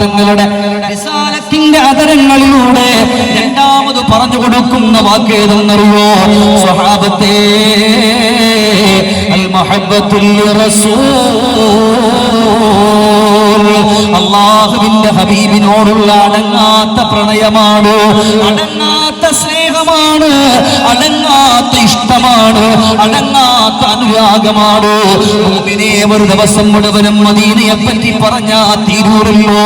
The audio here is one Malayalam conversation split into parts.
തങ്ങളുടെ റിസാലത്തിന്റെ അതരങ്ങളിലൂടെ രണ്ടാമത് പറഞ്ഞു കൊടുക്കുന്ന വാക്കേതെന്നറിയോ സ്വഹാബത്തെ അൽ മഹബ്ബത്തുൽ റസൂൽ. അള്ളാഹുവിന്റെ ഹബീബിനോടുള്ള അടങ്ങാത്ത പ്രണയമാണ്. അടങ്ങാത്ത സ്നേഹമാണ് അടങ്ങാത്ത ഇഷ്ടമാണ് അടങ്ങാത്ത അനുരാഗമാണ്. ഒരു ദിവസം മുഴുവനും മദീനയെ പറ്റി പറഞ്ഞാ തീരൂരല്ലോ.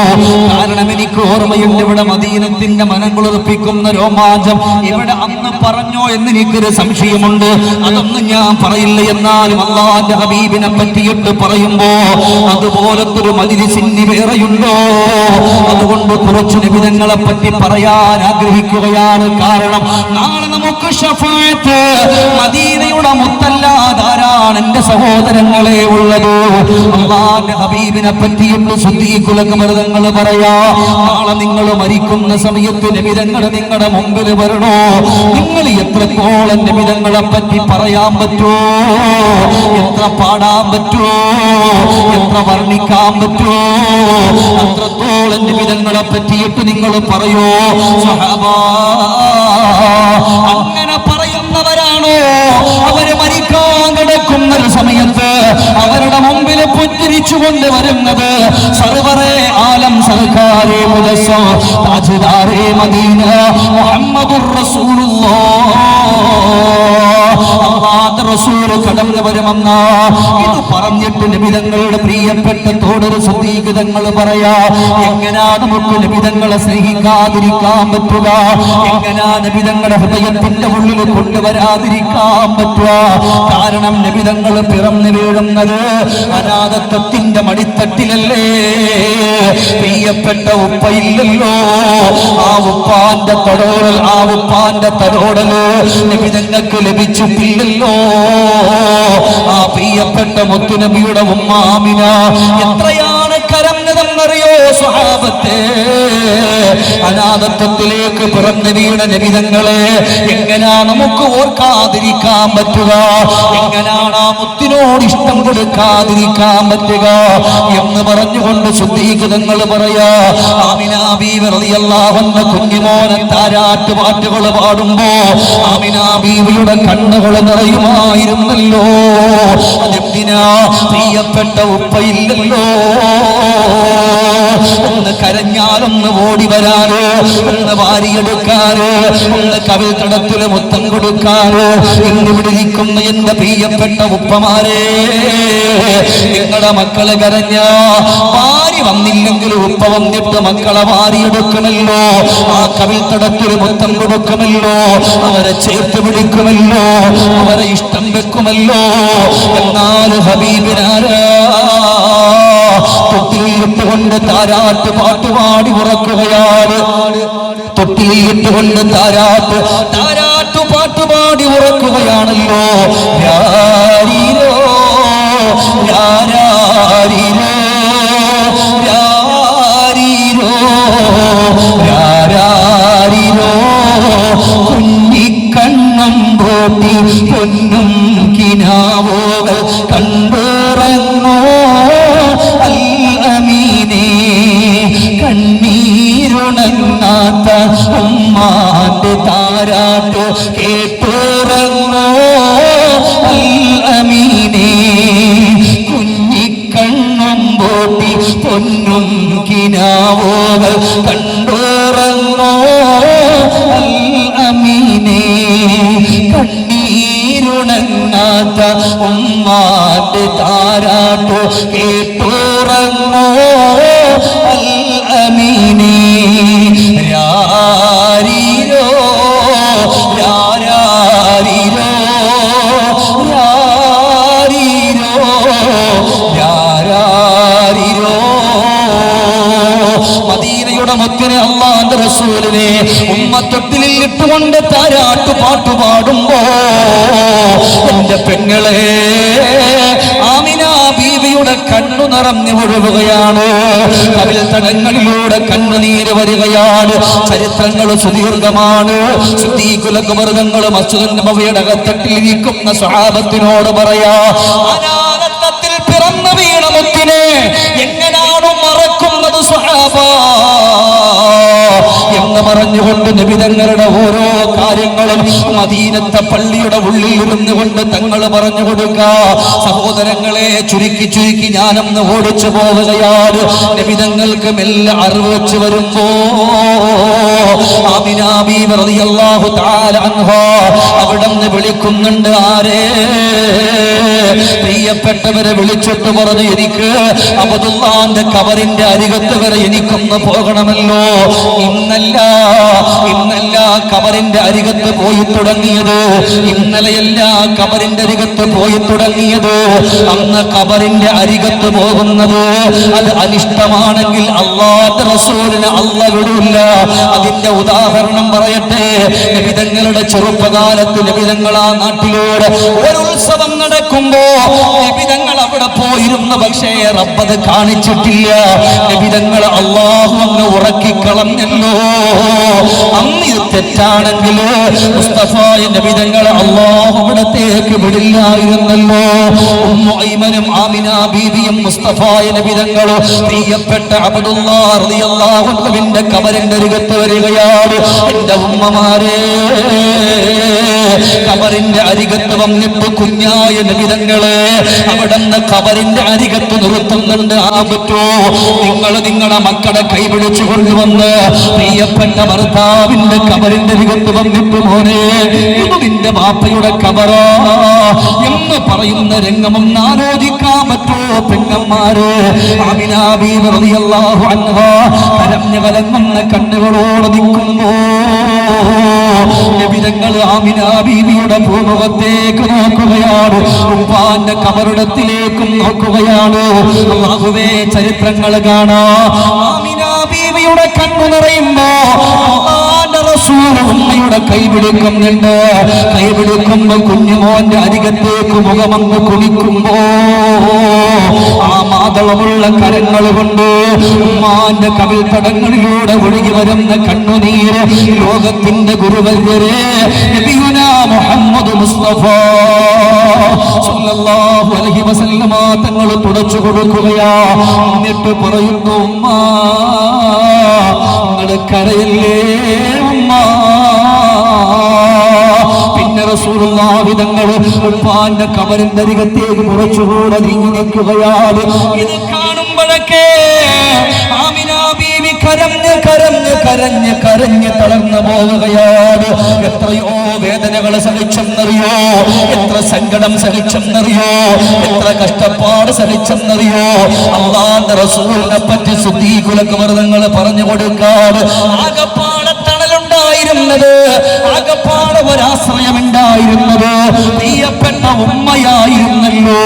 കാരണം എനിക്ക് ഓർമ്മയുണ്ട് ഇവിടെ മദീനത്തിന്റെ മനം കുളിർപ്പിക്കുന്ന രോമാഞ്ചം ഇവിടെ അന്ന് പറഞ്ഞോ എന്ന് എനിക്കൊരു സംശയമുണ്ട്. അതൊന്നും ഞാൻ പറയില്ല. എന്നാലും അള്ളാന്റെ ഹബീബിനെ പറ്റിയിട്ട് പറയുമ്പോ അതുപോലത്തെ ഒരു മജിലിസിന് വേറെയുണ്ടോ? അതുകൊണ്ട് കുറച്ച് നിബിധങ്ങളെ പറ്റി പറയാൻ ആഗ്രഹിക്കുകയാണ്. കാരണം നാളെ നമുക്ക് ഷഫായത്ത് മദീനയുടെ മുത്തല്ലാതാരാണ് എന്റെ സഹോദരങ്ങളെ ഉള്ളത്. അള്ളാന്റെ ഹബീബിനെ പറ്റിയിട്ട് ശുദ്ധീകുലകമൃതങ്ങൾ പറയാ നാളെ നിങ്ങൾ മരിക്കുന്ന സമയത്ത് നിമിതങ്ങൾ നിങ്ങളുടെ മുമ്പിൽ വരണോ? നിങ്ങൾ എത്രത്തോളം നിമിതങ്ങളെ പറ്റി പറയാൻ പറ്റുമോ എത്ര പാടാൻ പറ്റുമോ എത്ര വർണിക്കാൻ പറ്റുമോ അത്രത്തോളം നിമിതങ്ങളെ പറ്റിയിട്ട് നിങ്ങൾ പറയോ? സഹബാ അങ്ങനെ പറയുന്നവരാണോ? അവർ മരിക്കാൻ കിടക്കുന്ന ഒരു സമയത്ത് അവരുടെ മുമ്പിൽ പുഞ്ചിരിച്ചുകൊണ്ട് വരുന്നത് സർവറെ ആലം സർക്കാരെ മുദസ്സോ താജ്ദാരെ മദീന മുഹമ്മദുർ റസൂലുള്ളാഹ് അള്ളാഹുവിന്റെ റസൂൽ കടന്നു ഇത് പറഞ്ഞിട്ട് നിബിതങ്ങളുടെ പ്രിയപ്പെട്ട തോടൊരു സുദീകൃതങ്ങൾ പറയാ. എങ്ങനാ നമുക്ക് നിബിതങ്ങളെ സ്നേഹിക്കാതിരിക്കാൻ പറ്റുക? എങ്ങനാ നിബിതങ്ങളുടെ ഹൃദയത്തിന്റെ ഉള്ളിൽ കൊണ്ടുവരാതിരിക്കാൻ പറ്റുക? കാരണം നിബിതങ്ങൾ പിറന്നു വീഴുന്നത് അനാഥത്വത്തിന്റെ മടിത്തട്ടിലല്ലേ? പ്രിയപ്പെട്ട ഉപ്പയില്ലല്ലോ ആ ഉപ്പാന്റെ തടോടൽ ആ ഉപ്പാന്റെ തടോടൽ നിബിതങ്ങൾക്ക് ലഭിച്ചിട്ടില്ലല്ലോ. ആ പ്രിയപ്പെട്ട മുത്തുനബിയുടെ ഉമ്മാമിന. എത്രയാണ് കരഞ്ഞതെന്നറിയോ സ്വഭാവത്തെ അനാഥത്വത്തിലേക്ക് പിറന്നു വീണ നിമിതങ്ങളെ എങ്ങനാ നമുക്ക് ഓർക്കാതിരിക്കാൻ പറ്റുക? എങ്ങനാണ് ആ മുത്തിനോട് ഇഷ്ടം കൊടുക്കാതിരിക്കാൻ പറ്റുക? എന്ന് പറഞ്ഞുകൊണ്ട് ശുദ്ധീകൃതങ്ങൾ പറയാ ആമിനാ ബീവി റളിയല്ലാഹു അൻഹ കുഞ്ഞിമോനെ താരാട്ട് പാട്ടുകൾ പാടുമ്പോ ആമിനാബീവിയുടെ കണ്ണുകൾ നിറയുമായിരുന്നല്ലോ. അതെന്തിനാ പ്രിയപ്പെട്ട ഉപ്പയില്ലല്ലോ ഒന്ന് കരഞ്ഞാലൊന്ന് ഓടി വരാനോ ഒന്ന് വാരിയെടുക്കാനോ ഒന്ന് കവിൽ തടത്തിൽ മൊത്തം കൊടുക്കാനോ ഇന്ന് ഇവിടെ ഇരിക്കുന്ന എന്റെ പ്രിയപ്പെട്ട ഉപ്പമാരെ നിങ്ങളുടെ മക്കൾ കരഞ്ഞ വാരി വന്നില്ലെങ്കിൽ ഉപ്പ വന്നിട്ട് മക്കളെ വാരിയെടുക്കണല്ലോ. ആ കവിൽ തടത്തിൽ മൊത്തം കൊടുക്കുമല്ലോ അവരെ ചേർത്ത് പിടിക്കുമല്ലോ. അവരെ ഇഷ്ടം വെക്കുമല്ലോ. എന്നാൽ ഹബീബിനാരാ തൊട്ടിലിട്ടുകൊണ്ട് താരാട്ട് പാട്ടുപാടി ഉറക്കുകയാണ്. തൊട്ടിലിട്ടുകൊണ്ട് താരാട്ട് താരാട്ട് പാട്ടുപാടി ഉറക്കുകയാണല്ലോ ും. കിനാവോകൾ കണ്ടുറങ്ങോ. കണ്ണീരുണങ്ങാത്ത ഉമ്മാന്റെ താരാട്ട് കേട്ടുറങ്ങോ? അമീനേ കുഞ്ഞിക്കണ്ണും പോട്ടി പൊന്നും കിനാവോകൾ റസൂലിനെ ഉമ്മത്തൊട്ടിലിൽ ഇട്ടുകൊണ്ട് താരാട്ടു പാട്ടു പാടുമ്പോ എന്റെ പെങ്ങളെ ആമിന ബീവിയുടെ കണ്ണു നിറഞ്ഞു ഒഴുകുകയാണ്. കവിൽ തടങ്ങളിലൂടെ കണ്ണുനീര് വരികയാണ്. ചരിത്രങ്ങൾ സുദീർഘമാണ്. ശുദ്ധീകുലകുമൃഗങ്ങൾ മസുദന്റെ അകത്തട്ടിലിരിക്കുന്ന സ്വഹാബത്തിനോട് പറയാ അനാഥത്വത്തിൽ പിറന്നു വീണ മുത്തിനെ എന്ന് പറഞ്ഞുകൊണ്ട് നിബിതങ്ങളുടെ ഓരോ കാര്യങ്ങളും മദീനത്തെ പള്ളിയുടെ ഉള്ളിൽ ഇരുന്നു കൊണ്ട് തങ്ങൾ പറഞ്ഞു കൊടുക്ക. സഹോദരങ്ങളെ ചുരുക്കി ചുരുക്കി ഞാനൊന്ന് ഓടിച്ചു പോവുകയാണ്. നിബിതങ്ങൾക്ക് മെല്ലെ അറിവ് വെച്ച് വരുമ്പോ അവിടുന്ന് വിളിക്കുന്നുണ്ട് ആരേ? പ്രിയപ്പെട്ടവരെ വിളിച്ചിട്ട് പറഞ്ഞു എനിക്ക് അബദുല്ലാന്റെ കവറിന്റെ അരികത്ത് വരെ എനിക്കൊന്ന് പോകണമല്ലോ. ഇന്നല്ല ഇന്നല്ല കബറിന്റെ അരികത്ത് പോയി തുടങ്ങിയത്. ഇന്നലെയല്ല കബറിന്റെ അരികത്ത് പോയി തുടങ്ങിയത്. അന്ന് കബറിന്റെ അരികത്ത് പോകുന്നത് അത് അനിഷ്ടമാണെങ്കിൽ അള്ളാത്ത റസൂലിന് അല്ല വിടില്ല. അതിന്റെ ഉദാഹരണം പറയട്ടെ. നബിതങ്ങളുടെ ചെറുപ്പകാലത്ത് നബിതങ്ങൾ ആ നാട്ടിലൂടെ ഒരു ഉത്സവം നടക്കുമ്പോ നബിതങ്ങൾ അവിടെ പോയിരുന്നു. പക്ഷേ റബ്ബത് കാണിച്ചിട്ടില്ല. നബിതങ്ങൾ അള്ളാഹു അങ്ങ് ഉറക്കിക്കളഞ്ഞല്ലോ. അന്ന് ഇത് തെറ്റാണെങ്കിൽ മുസ്തഫായ നബിതങ്ങൾ അള്ളാഹു അവിടത്തേക്ക് വിടില്ലായിരുന്നല്ലോ. ഉമ്മു ഐമനും ആമിന ബീവിയും മുസ്തഫായ നബിതങ്ങളും പ്രിയപ്പെട്ട അബ്ദുല്ലാ റളിയല്ലാഹു അൻഹുവിന്റെ കബറിന്റെ അരികത്ത് വരികയാണ്. എന്റെ ഉമ്മമാരെ കബറിന്റെ അരികത്ത് വന്നിട്ട് കുഞ്ഞായ നബിതങ്ങളെ അവിടുന്ന് കബറിന്റെ അരികത്ത് നിർത്തുന്നുണ്ട്. ആ പറ്റോ നിങ്ങൾ നിങ്ങളുടെ മക്കളെ കൈപിടിച്ചു കൊണ്ടുവന്ന് പ്രിയപ്പെട്ട ഭർത്താവിന്റെ കബറിന്റെ അരികത്ത് വന്നിട്ട് മോനെ ഇത് ബാപ്പയുടെ കബറോ? എന്ന് പറയുന്ന രംഗമൊന്ന് ആലോചിക്കാൻ പറ്റുമോ പെങ്ങന്മാര് കരഞ്ഞു കലങ്ങുന്ന കണ്ണുകളോട് നിൽക്കുമ്പോ നബിതങ്ങൾ ആമിന ബീവിയുടെ ഭൂമുഖത്തേക്ക് നോക്കുകയാണ്. ഉപ്പാന്റെ കബറിടത്തിലേക്കും നോക്കുകയാണ്. അള്ളാഹുവേ ചരിത്രങ്ങൾ കാണാ. ആമിന ബീവിയുടെ കണ്ണു നിറയുമ്പോ ഉമ്മയുടെ കൈ പിടിക്കുന്നുണ്ട് കൈ പിടിക്കുമ്പോ കുഞ്ഞുമോന്റെ അരികത്തേക്ക് മുഖമങ്ങ് കുണിക്കുമ്പോ ആ മാതളമുള്ള കരങ്ങൾ കൊണ്ട് ഉമ്മാന്റെ കവിൽ തടങ്ങളിലൂടെ ഒഴുകി വരുന്ന കണ്ണുനീര് ലോകത്തിന്റെ ഗുരുവര്യരെ മുഹമ്മദ് മുസ്തഫ വസല്ലമ തങ്ങൾ തുടച്ചു കൊടുക്കുകയാ. എന്നിട്ട് പറയുന്നു ഉമ്മ നിങ്ങൾ കരയല്ലേ? പിന്നെ റസൂലുള്ളാഹി തങ്ങൾ ഉപ്പാന്റെ കബറിന്റെ അരികത്തേക്ക് കുറച്ചുകൂടെ നീങ്ങി നിൽക്കുകയാണ്. ഇത് കാണുമ്പോഴൊക്കെ കരഞ്ഞ് കരഞ്ഞ് കരഞ്ഞ് കരഞ്ഞ് തളർന്നു പോവുകയാണ്. എത്രയോ വേദനകൾ സഹിച്ചെന്നറിയോ? എത്ര സങ്കടം സഹിച്ചെന്നറിയോ? എത്ര കഷ്ടപ്പാട് സഹിച്ചെന്നറിയോ? അള്ളാന്റെ റസൂലിനെ പറ്റി സുദ്ദീകുലക്കുമൃതങ്ങൾ പറഞ്ഞു കൊടുക്കാറ് ആകപ്പാടെ തണലുണ്ടായിരുന്നത് ആകപ്പാടെ ഒരാശ്രയമുണ്ടായിരുന്നത്. പ്രിയപ്പെട്ട ഉമ്മയായിരുന്നല്ലോ.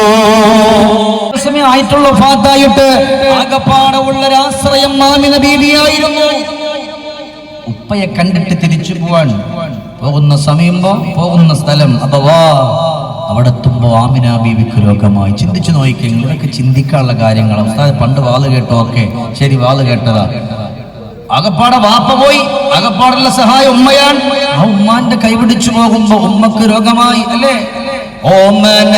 സമയമായിട്ടുള്ള ഫാത്തായിട്ട് ഉള്ള ഒരാശ്രയം മാമിന ബീവിയായിരുന്നു. ഉപ്പയെ കണ്ടിട്ട് തിരിച്ചു പോവാൻ പോകുന്ന സമയമ്പോ പോകുന്ന സ്ഥലം അഥവാ അവിടെ എത്തുമ്പോ ആമിന ബീവിക്ക് രോഗമായി. ചിന്തിച്ചു നോക്കിയെങ്കിൽ ഇതൊക്കെ ചിന്തിക്കാനുള്ള കാര്യങ്ങൾ പണ്ട് വാൾ കേട്ടോ ഓക്കെ ശരി വാൾ കേട്ടതാ. അകപ്പാടെ വാപ്പ പോയി. അകപ്പാടുള്ള സഹായ ഉമ്മയാൻ ആ ഉമ്മാന്റെ കൈപിടിച്ചു പോകുമ്പോ ഉമ്മക്ക് രോഗമായി അല്ലേ? ഓമന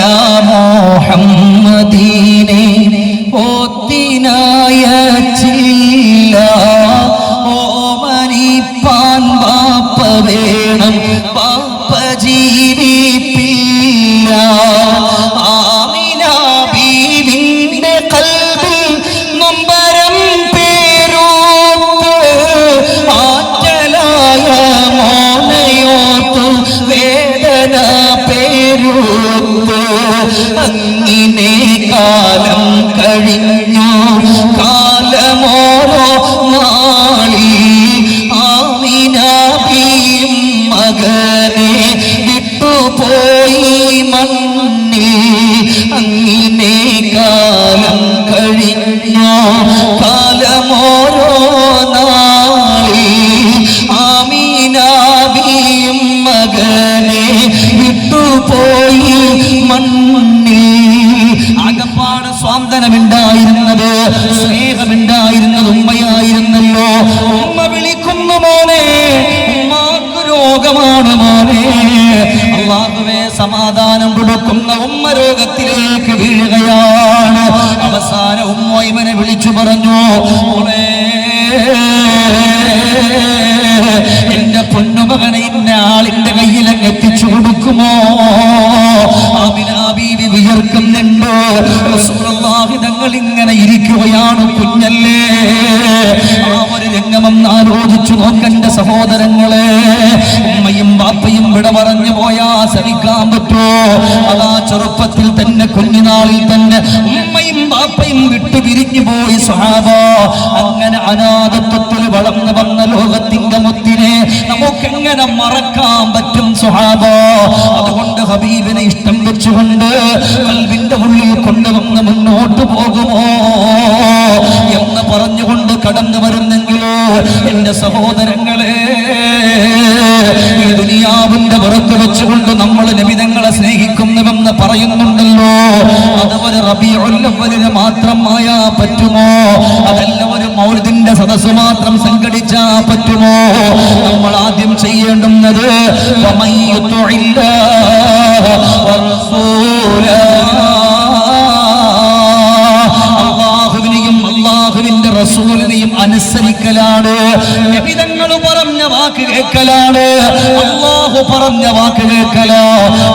മോഹമ്മദീനെ ഓത്തിനായ ആമീനാബിയും മകനെ വിട്ടുപോയി മണ്ണിൽ അകപ്പാട് സ്വാന്തനമുണ്ടായിരുന്നത് സ്നേഹമുണ്ടായിരുന്നത് ഉമ്മയായിരുന്നല്ലോ. ഉമ്മ വിളിക്കുന്നു മോനെ ഉമ്മാക്ക് രോഗമാണ് മോനെ. അള്ളാഹുവേ സമാധാനം കൊടുക്കുന്ന ഉമ്മ രോഗത്തിലേക്ക് വീഴുകയാണ്. അവസാന ഉമ്മോയ്മനെ വിളിച്ചു പറഞ്ഞു മോളെ വിട പറഞ്ഞു പോയാ സഹിക്കാൻ പറ്റോ? അതാ ചെറുപ്പത്തിൽ തന്നെ കുഞ്ഞിനാളിൽ തന്നെ ഉമ്മയും ബാപ്പയും വിട്ടു പിരിഞ്ഞു പോയി സ്വഹാബ. അങ്ങനെ അനാഥത്വത്തിൽ വളർന്നു വന്ന ലോകത്തിന്റെ മുത്തിനെ നമുക്കെങ്ങനെ മറക്കാൻ പറ്റും സ്വഹാബ? അതുകൊണ്ട് ഹബീബിനെ ഇഷ്ടം വെച്ചുകൊണ്ട് കൽവിന്റെ ഉള്ളിൽ കൊണ്ടുവന്ന് മുന്നോട്ട് പോകുമോ എന്ന് പറഞ്ഞുകൊണ്ട് കടന്നു വരുന്നെങ്കിലോ? എന്റെ സഹോദരങ്ങളെ മാത്രം ആയാ പറ്റുമോ? അതല്ല ഒരു മൗലത്തിന്റെ സദസ് മാത്രം സംഘടിച്ചാ പറ്റുമോ? നമ്മൾ ആദ്യം ചെയ്യേണ്ടുന്നത് അള്ളാഹുവിനെയും അള്ളാഹുവിന്റെ റസൂലിനെയും അനുസരിക്കലാണ്. പറഞ്ഞ വാക്ക് കേൾക്കലാണ് അള്ളാഹു പറഞ്ഞ വാക്ക് കേൾക്കലോ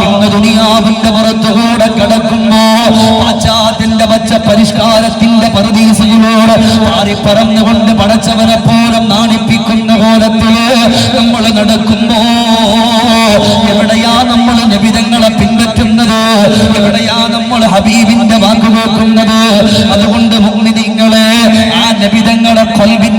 ഇന്ന് ദുനിയാവിന്റെ പച്ച പരിഷ്കാരത്തിന്റെ പരദീസയിലൂടെ മാറി പറന്നുകൊണ്ട് പടച്ചവനെ പോലും നാണിപ്പിക്കുന്ന കോലത്തിൽ നമ്മൾ നടക്കുമ്പോ എവിടെയാ നമ്മൾ നബിതങ്ങളെ പിൻപറ്റുന്നത്? എവിടെയാ നമ്മൾ ഹബീബിന്റെ വാക്ക് അതുകൊണ്ട് മുഗ്നിങ്ങളെ ആ നബിതങ്ങളെ കൊൽവി